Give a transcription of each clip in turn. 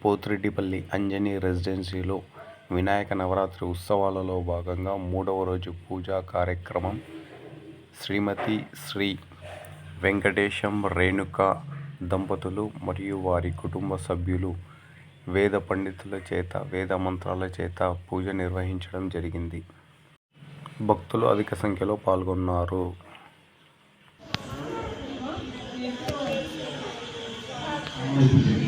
పోతిరెడ్డిపల్లి అంజనీ రెసిడెన్సీలో వినాయక నవరాత్రి ఉత్సవాలలో భాగంగా మూడవ రోజు పూజా కార్యక్రమం శ్రీమతి శ్రీ వెంకటేశం రేణుక దంపతులు మరియు వారి కుటుంబ సభ్యులు వేద పండితుల చేత వేద మంత్రాల చేత పూజ నిర్వహించడం జరిగింది భక్తులు అధిక సంఖ్యలో పాల్గొన్నారు Thank you.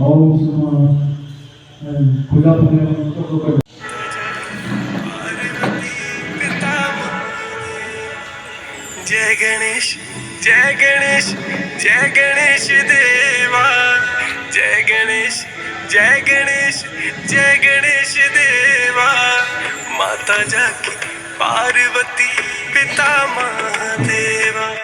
और उस जय गणेश जय गणेश जय गणेश देवा, जय गणेश जय गणेश जय गणेश देवा, माता जाकी पार्वती।